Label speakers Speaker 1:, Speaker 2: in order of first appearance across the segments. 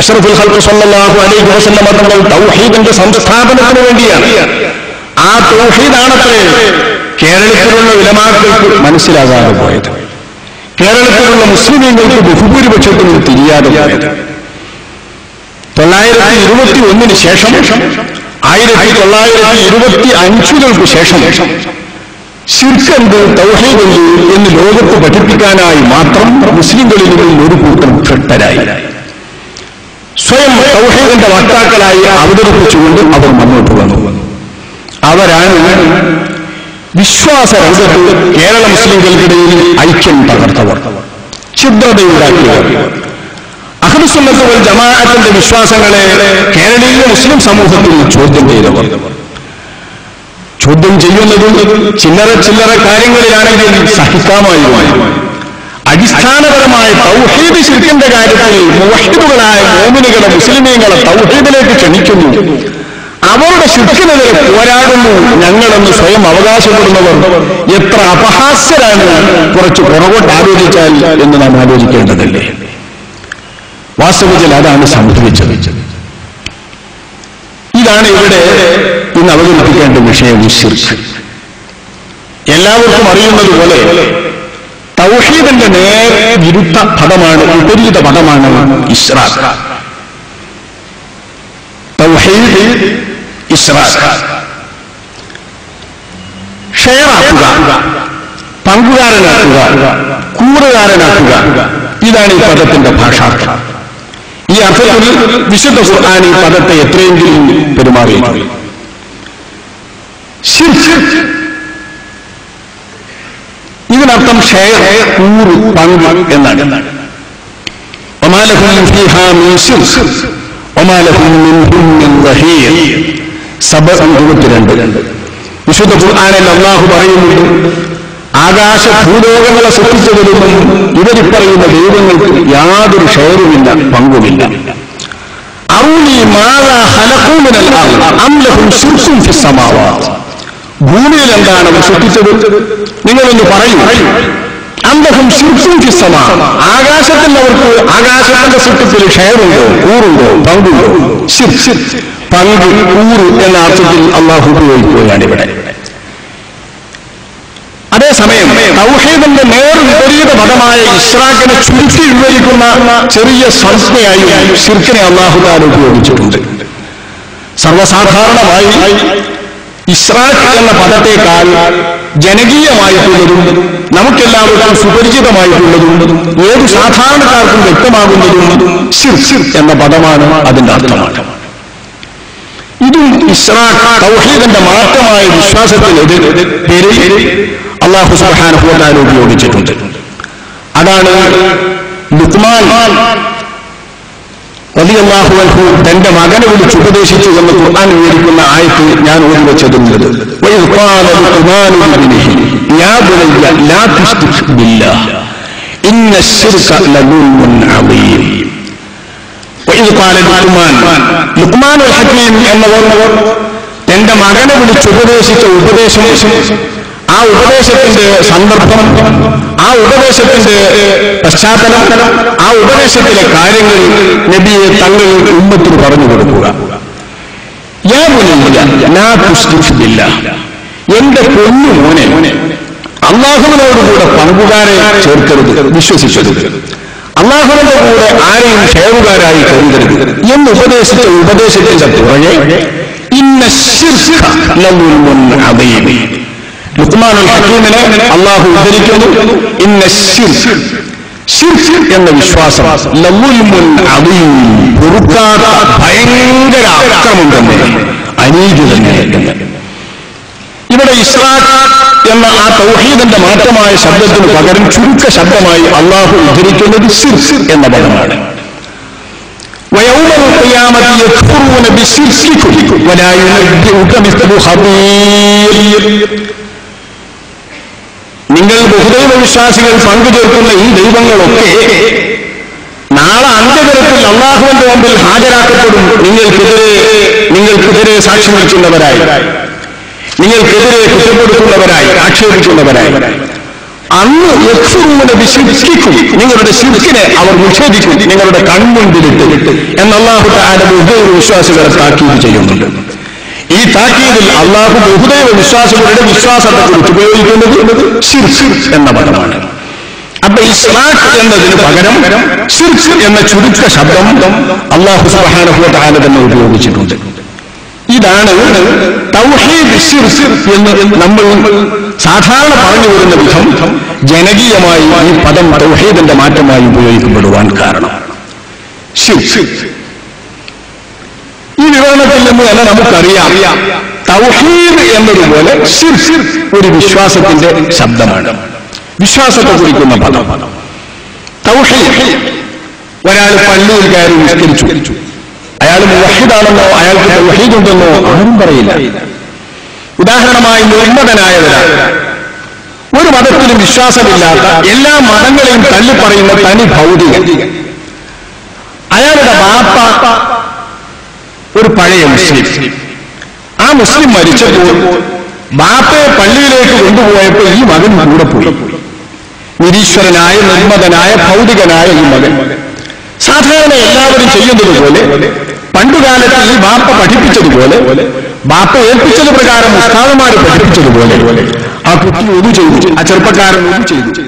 Speaker 1: അഷ്റഫുൽ ഖൽഖ് സല്ലല്ലാഹു അലൈഹി വസല്ലം തങ്ങൾ തൗഹീദിന്റെ സംസ്ഥാപനത്തിന് വേണ്ടിയാണ്. ആ തൗഹീദാണത്രേ കേരളത്തിലുള്ള വിലമാക്കൾക്ക് മനസ്സിലാകാതെ പോയത്. കേരളത്തിലുള്ള മുസ്ലിമീങ്ങൾക്ക് ബഹുഭൂരിപക്ഷത്തിനും തിരിയാതെ തൊള്ളായിരത്തി ഇരുപത്തി ഒന്നിന് ശേഷം ആയിരത്തി തൊള്ളായിരത്തി ഇരുപത്തി അഞ്ചുകൾക്ക് ശേഷം ശിർക്കെന്ത് തൗഹീദ് എന്ന് ലോകത്ത് പഠിപ്പിക്കാനായി മാത്രം മുസ്ലിങ്ങളിൽ ഒരു കൂട്ടം ഭ്രട്ടരായി സ്വയം സൗഹൃദന്റെ വക്താക്കളായി അവതരിപ്പിച്ചുകൊണ്ട് അവർ മുന്നോട്ട് വന്നു. അവരാണ് വിശ്വാസ രംഗത്ത് കേരള മുസ്ലിംകൾക്കിടയിൽ ഐക്യം തകർത്തവർ ഛിദ്രതയുണ്ടാക്കിയവർ അഹ്ലുസുന്നത്ത് വൽ ജമാഅത്തിന്റെ വിശ്വാസങ്ങളെ കേരളീയ മുസ്ലിം സമൂഹത്തിൽ ചോദ്യം ചെയ്തവർ. ചോദ്യം ചെയ്യുന്നതും ചില്ലറ ചില്ലറ കാര്യങ്ങളിലാണെങ്കിൽ സഹിക്കാമായിരുന്നു അടിസ്ഥാനപരമായ തൗഹീദ് ശിർക്കിന്റെ കാര്യത്തിൽ മുവഹിദുകളായ മോമിനുകളെ മുസ്ലിമീങ്ങളെ തൗഹീദിലേക്ക് ക്ഷണിക്കുന്നു. അവരുടെ ശുദ്ധിനെതിരെ പോരാടുന്നു. ഞങ്ങളെന്ന് സ്വയം അവകാശപ്പെടുന്നവർ എത്ര അപഹാസ്യരാണ് കുറച്ച് പുറകോട്ട് ആലോചിച്ചാൽ എന്ന് നാം ആലോചിക്കേണ്ടതല്ലേ? വാസ്തവത്തിൽ അതാണ് സംഭവിച്ചത്. ഇതാണ് ഇവിടെ ഇന്ന് അവതരിപ്പിക്കേണ്ട വിഷയം എല്ലാവർക്കും അറിയുന്നത് പോലെ തൗഹീദിന്റെ നേർ വിരുദ്ധ പദമാണ് വിപരീത പദമാണ് ഇസ്രാഖ് തൗഹീദ് ഇസ്രാഖ് ഷെയറാക്കുക പങ്കുകാരനാക്കുക കൂറുകാരനാക്കുക. ഇതാണ് ഈ പദത്തിന്റെ ഭാഷാർത്ഥം. ഈ അർത്ഥത്തിൽ വിശുദ്ധ ഖുർആൻ ഈ പദത്തെ എത്രയെങ്കിലും പെരുമാറിയിട്ടുണ്ട്. ഇതിനർത്ഥം ഷെയർ കൂറ് പങ്ക് എന്നാണ്. ഇരുപത്തിരണ്ട് വിശുദ്ധ ഖുർആനിൽ ആകാശ ഭൂലോകങ്ങളെ സൃഷ്ടിച്ചതിലൊന്നും ഇവരി പറയുന്ന ദൈവങ്ങൾക്ക് യാതൊരു ഷെയറുമില്ല പങ്കുമില്ല. അറൂനി മാതാ ഹലക്കൂമിനല്ല അംലഹും ശിർക്കും ഫിസ്സമാവാത്ത് ഭൂമിയിൽ എന്താണ് അവർ സൃഷ്ടിച്ചത്? നിങ്ങളൊന്ന് പറയൂ. അന്തഹം ശുദ്ധം ഫിസ്സമാ ആകാശത്തിൽ അവർക്ക് ആകാശത്തിന്റെ സൃഷ്ടിത്തിൽ ഷെയറുണ്ടോ കൂറുണ്ടോ? പങ്കുണ്ടോ? പങ്ക് കൂറ് എന്ന അർത്ഥത്തിൽ അള്ളാഹു ഉപയോഗിക്കുകയാണ് ഇവിടെ. അതേസമയം തൗഹീദിന്റെ നേർ വിപരീത പദമായ ഇസ്രാഖിനെ ചുരുക്കി വിവരിക്കുന്ന ചെറിയ സംസ്ഥയായി ഷിർക്കിനെ അള്ളാഹുദാൻ ഉപയോഗിച്ചിട്ടുണ്ട്. സർവസാധാരണമായി ഇസ്രാഖ് എന്ന പദത്തെക്കാൾ ജനകീയമായിട്ടുള്ളതും നമുക്കെല്ലാവർക്കും സുപരിചിതമായിട്ടുള്ളതും ഏത് സാധാരണക്കാർക്കും വ്യക്തമാകുന്നതും എന്ന പദമാണ് അതിന്റെ അർത്ഥമാണ്. ഇതും ഇസ്രാഖ് തൗഹീദിന്റെ മാറ്റമായ വിശ്വാസത്തിനെതിരെ അള്ളാഹു സുബാനുഭവത്താൽ ഉപയോഗിച്ചിട്ടുണ്ട്. അതാണ് ലുക്മാൻ വലിയല്ലാഹു അൽഹു തന്റെ മകനെ വിളിച്ച് ഉപദേശിച്ചു എന്ന് ഖുർആൻ വിവരിക്കുന്ന ആയത്ത് ഞാൻ ഓർമ്മ ചെല്ലുന്നത് എന്നവർ തന്റെ മകനെ വിളിച്ച് ഉപദേശിച്ച ഉപദേശം ആ ഉപദേശത്തിന്റെ സന്ദർഭം ആ ഉപദേശത്തിന്റെ പശ്ചാത്തലം ആ ഉപദേശത്തിലെ കാര്യങ്ങൾ നബിയെ തങ്ങൾ ഉമ്മത്തിന് പറഞ്ഞു കൊടുക്കുക. എന്റെ പൊന്നു മോനെ അള്ളാഹുവിനോടുകൂടെ പങ്കുകാരെ ചേർക്കരുത് വിശ്വസിക്കരുത് അള്ളാഹുവിന്റെ കൂടെ ആരെയും ഷെയറുകാരായി കരുതരുത് എന്ന് ഉപദേശിച്ച ഉപദേശത്തിന്റെ പുറകെ ഇന്ന ശിർഷ. അള്ളാഹു ഉദ്ധരിക്കുന്നു. ഇന്ന എന്ന വിശ്വാസം ഭയങ്കര അക്രമം തന്നെ. അനീതി തന്നെ. ഇവിടെ ഇസ്രാഖ് എന്ന ആ തൗഹീദിന്റെ മാറ്റമായ ശബ്ദത്തിന് പകരം ചുരുക്ക ശബ്ദമായി അള്ളാഹു ഉദ്ധരിക്കുന്നത് എന്ന പദമാണ്. നിങ്ങൾ ബഹുദൈവ വിശ്വാസികൾ പങ്കുചേർക്കുന്ന ഈ ദൈവങ്ങളൊക്കെ നാളെ അന്ത്യതരത്തിൽ അള്ളാഹുവിന്റെ മുമ്പിൽ ഹാജരാക്കപ്പെടും. നിങ്ങൾക്കെതിരെ നിങ്ങൾക്കെതിരെ സാക്ഷ്യം വഹിക്കുന്നവരായി നിങ്ങൾക്കെതിരെ കുറ്റപ്പെടുത്തുന്നവരായി ആക്ഷേപിക്കുന്നവരായി. അന്ന് യക്ഫുറൂന വിശ്വസിക്കും. നിങ്ങളുടെ ശിവസിനെ അവർ നിഷേധിക്കും. നിങ്ങളുടെ കൺമുൻപിലിട്ട്. എന്നല്ലാഹു ആരുടെ ഉദ്യോഗ വിശ്വാസികളെ താക്കീത് ചെയ്യുന്നുണ്ട്. ഈ താക്കീതിൽ അള്ളാഹു ബഹുദൈവ വിശ്വാസികളുടെ വിശ്വാസത്തെ കുറിച്ച് ഉപയോഗിക്കുന്നത് എന്ന പദമാണ്. അപ്പൊ ഇസ്ലാഖ് എന്നതിന് പകരം സിർസ് എന്ന ചുരുക്ക ശബ്ദം അള്ളാഹു സുബ്ഹാനഹു താല തന്നെ ഉപയോഗിച്ചിട്ടുണ്ട്. ഇതാണ് എന്ന് നമ്മൾ സാധാരണ പറഞ്ഞു വരുന്ന വിധം ജനകീയമായി ഈ പദം തൗഹീദിന്റെ മാറ്റമായി ഉപയോഗിക്കപ്പെടുവാൻ കാരണം. ഈ നിന്ന് തന്നെ നമുക്കറിയാം. തൗഹീദ് എന്നതുപോലെ ഒരു വിശ്വാസത്തിന്റെ ശബ്ദമാണ്. വിശ്വാസത്തെ കുറിക്കുന്ന പദം. തൗഹീദ്. ഒരാൾ പള്ളിയിൽ കയറി നിസ്കരിച്ചു. അയാൾ മുവഹിദാണെന്നോ അയാൾക്ക് തൗഹീദ് ആരും പറയില്ല. ഉദാഹരണമായി നിർമ്മതനായവരാൾ ഒരു മതത്തിലും വിശ്വാസമില്ലാത്ത എല്ലാ മതങ്ങളെയും തള്ളിപ്പറയുന്ന തനി ഭൗതികൻ അയാളുടെ ബാപ്പ ഒരു പഴയ മുസ്ലിം. ആ മുസ്ലിം മരിച്ചപ്പോൾ ബാപ്പയെ പള്ളിയിലേക്ക് കൊണ്ടുപോയപ്പോൾ ഈ മകൻ കൂടെ പോയി. നിരീശ്വരനായ നിർമ്മതനായ ഭൗതികനായ ഈ മകൻ. സാധാരണ എല്ലാവരും ചെയ്യുന്നത് പോലെ പണ്ടുകാലത്ത് ഈ ബാപ്പ പഠിപ്പിച്ചതുപോലെ ബാപ്പ ഏൽപ്പിച്ചത് പ്രകാരം ഉസ്താദുമാര് പഠിപ്പിച്ചതുപോലെ ആ കുട്ടി ഒതു ചെയ്തു ആ ചെറുപ്പക്കാരൻ ഒതു ചെയ്തു.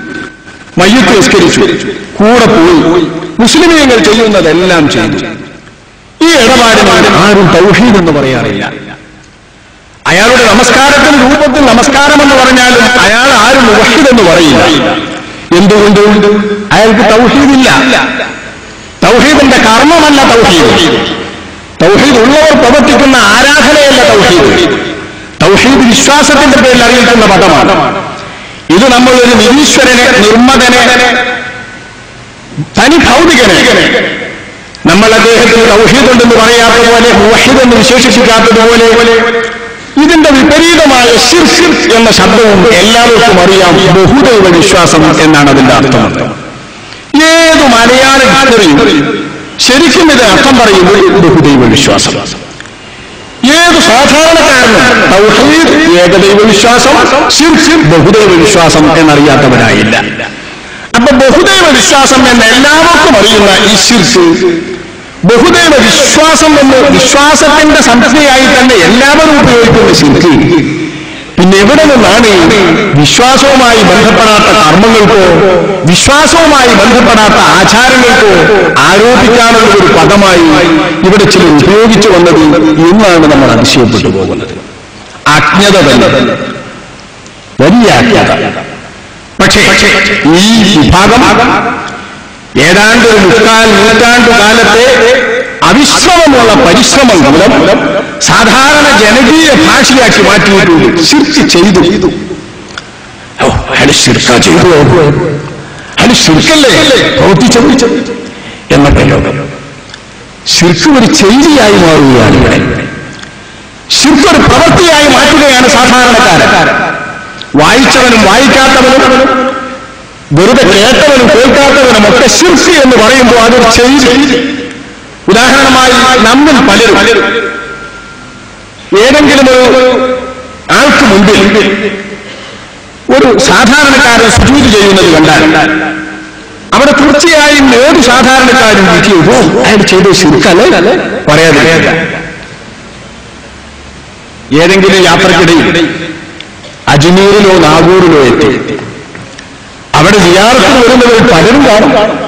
Speaker 1: മയ്യത്ത് നിസ്കരിച്ചു. കൂടെ പോയി. മുസ്ലിമീങ്ങൾ ചെയ്യുന്നതെല്ലാം ചെയ്തു. ഈ ഇടപാടിനാണ് ആരും തൗഹീദ് എന്ന് പറയാറില്ല. അയാളുടെ നമസ്കാരത്തിന് രൂപത്തിൽ നമസ്കാരം എന്ന് പറഞ്ഞാലും അയാൾ ആരും മുഹീദ് എന്ന് പറയില്ല. എന്തുകൊണ്ട്? അയാൾക്ക് തൗഹീദില്ല. തൗഹീദിന്റെ കർമ്മമല്ല തൗഹീദ്. തൗഹീദ് ഉള്ളവർ പ്രവർത്തിക്കുന്ന ആരാധനയല്ല തൗഹീദ്. തൗഹീദ് വിശ്വാസത്തിന്റെ പേരിൽ അറിയിക്കുന്ന പദമാണ്. ഇത് നമ്മൾ ഒരു നിരീശ്വരനെ നിർമ്മതനെ തനി ഭൗതികനെ നമ്മൾ അദ്ദേഹത്തിന് തൗഹീദ് ഉണ്ടെന്ന് പറയാത്ത പോലെ എന്ന് വിശേഷിപ്പിക്കാത്തതുപോലെ ഇതിന്റെ വിപരീതമായ ശിർശിർ എന്ന ശബ്ദവും എല്ലാവർക്കും അറിയാം. ബഹുദൈവ വിശ്വാസം എന്നാണ് അതിന്റെ അർത്ഥം. ഏത് മലയാള ശരിക്കും ഇത് അർത്ഥം പറയുന്നത് ബഹുദൈവ വിശ്വാസം. ഏത് സാധാരണക്കാരനും തൗഹീദ് ഏകദൈവ വിശ്വാസം ശിർശിർ ബഹുദൈവ വിശ്വാസം എന്നറിയാത്തവരായില്ല. അപ്പൊ ബഹുദൈവ വിശ്വാസം എന്ന് എല്ലാവർക്കും അറിയുന്ന ഈ ഷിർക്ക് ബഹുദൈവ വിശ്വാസം എന്ന് വിശ്വാസത്തിന്റെ സംസ്ഥയായി തന്നെ എല്ലാവരും ഉപയോഗിക്കുന്ന ശിൽക്കി പിന്നെ എവിടെ നിന്നാണ് വിശ്വാസവുമായി ബന്ധപ്പെടാത്ത കർമ്മങ്ങൾക്കോ വിശ്വാസവുമായി ബന്ധപ്പെടാത്ത ആചാരങ്ങൾക്കോ ആരോപിക്കാനുള്ള ഒരു പദമായി ഇവിടെ ചിലർ ഉപയോഗിച്ചു വന്നത് എന്നാണ് നമ്മൾ അതിശയപ്പെട്ടു പോകുന്നത്. അജ്ഞത തന്നെ. വലിയ അജ്ഞത. പക്ഷേ ഈ വിഭാഗം ഏതാണ്ട് ഒരു മുക്കാൽ നൂറ്റാണ്ടു കാലത്തെ അവിശ്രമമുള്ള പരിശ്രമം മൂലം സാധാരണ ജനകീയ ഭാഷയാക്കി മാറ്റിയിട്ടുണ്ട് ശിർക്ക് ചെയ്തു. ശിർക്ക ചെയ്തു. അയാൾ ശിർക്കല്ലേ? പ്രവർത്തിച്ചു. എന്ന പ്രയോഗം ശിർക്ക് ഒരു ചെയ്തിയായി മാറുകയാണ് ഇവിടെ. ശിർക്ക് ഒരു പ്രവൃത്തിയായി മാറ്റുകയാണ് സാധാരണക്കാരൻ. വായിച്ചവനും വായിക്കാത്തവനും വെറുതെ കേട്ടവനും കേൾക്കാത്തവനും ഒക്കെ ശിർക്ക് എന്ന് പറയുമ്പോൾ അത് ചെയ്ത്. ഉദാഹരണമായി നമ്മിൽ പലരും ഏതെങ്കിലും ഒരു ആൾക്ക് മുമ്പിൽ ഒരു സാധാരണക്കാരൻ സുജൂത് ചെയ്യുന്നത് കണ്ടാൽ അവിടെ തീർച്ചയായും ഏത് സാധാരണക്കാരും വിധിയോ അയാൾ ചെയ്ത ശിർക്കല്ലേ? പറയാതില്ല ഏതെങ്കിലും യാത്രക്കിടയിൽ അജ്മീറിലോ നാഗൂറിലോ എത്തി. അവിടെ വിചാരത്തിൽ വരുന്നവർ പലരും കാണും.